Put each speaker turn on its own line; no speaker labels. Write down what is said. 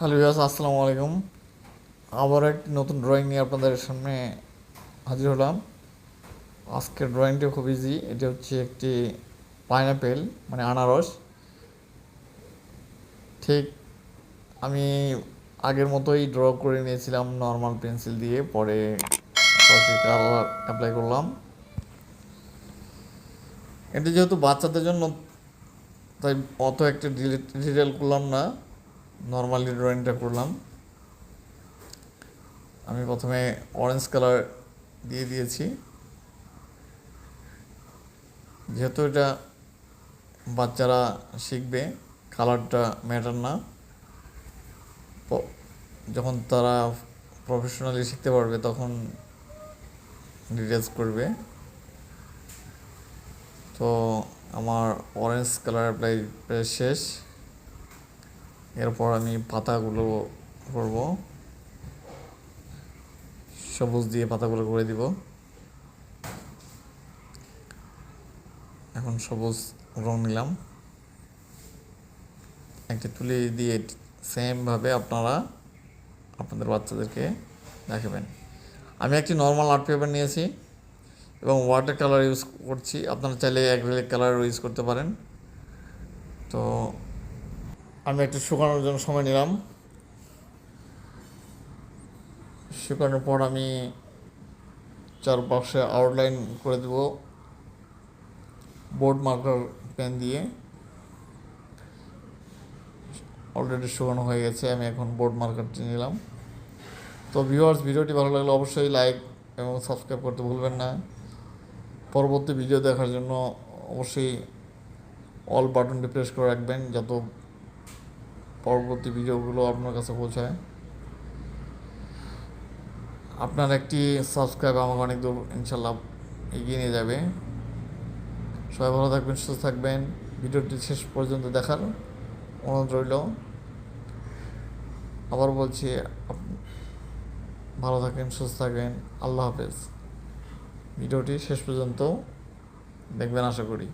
Hello ইয়াস আসসালামু আলাইকুম। আবার একটি নতুন ড্রয়িং নিয়ে আপনাদের সামনে হাজির হলাম। আজকের ড্রয়িংটা খুব ইজি এটা হচ্ছে একটি পাইনাপেল মানে আনারস। ঠিক, আমি আগের মতোই ড্র করে নিয়েছিলাম নর্মাল পেন্সিল দিয়ে, পরে কালার অ্যাপ্লাই করলাম। এটা যেহেতু বাচ্চাদের জন্য, তাই অত একটা ডিটেল করলাম না। নর্মালি ড্রয়িংটা করলাম। আমি প্রথমে অরেঞ্জ কালার দিয়ে দিয়েছি। যেহেতু এটা বাচ্চারা শিখবে কালারটা ম্যাটার না। যখন তারা প্রফেশনালি শিখতে পারবে, তখন ডিটেলস করবে। তো আমার অরেঞ্জ কালার অ্যাপ্লাই প্রায় শেষ। এরপর আমি পাতাগুলো করব। সবুজ দিয়ে পাতাগুলো করে দিব। এখন সবুজ রং নিলাম। একটি তুলি দিয়ে সেমভাবে আপনারা আপনাদের বাচ্চাদেরকে দেখাবেন। আমি একটি নর্মাল আর্ট পেপার নিয়েছি এবং ওয়াটার কালার ইউজ করছি। আপনারা চাইলে অ্যাক্রিলিক কালার ইউজ করতে পারেন। তো আমি একটু শুকানোর জন্য সময় নিলাম। শুকানোর পর আমি চারপাশে আউটলাইন করে দেব। বোর্ড মার্কার পেন দিয়ে। অলরেডি শুকানো হয়ে গেছে, আমি এখন বোর্ড মার্কারটি নিলাম। তো ভিউয়ার্স ভিডিওটি ভালো লাগলে অবশ্যই লাইক এবং সাবস্ক্রাইব করতে ভুলবেন না। পরবর্তী ভিডিও দেখার জন্য অবশ্যই অল বাটনটি প্রেস করে রাখবেন, যত পরবর্তী ভিডিওগুলো আপনার কাছে পৌঁছায়। আপনার একটি সাবস্ক্রাইব আমাকে অনেক দূর ইনশাল্লাহ এগিয়ে নিয়ে যাবে। সবাই ভালো থাকবেন, সুস্থ থাকবেন। ভিডিওটি শেষ পর্যন্ত দেখার অনুরোধ রইল। আবার বলছি ভালো থাকেন, সুস্থ থাকবেন। আল্লাহ হাফেজ। ভিডিওটি শেষ পর্যন্ত দেখবেন, আশা করি।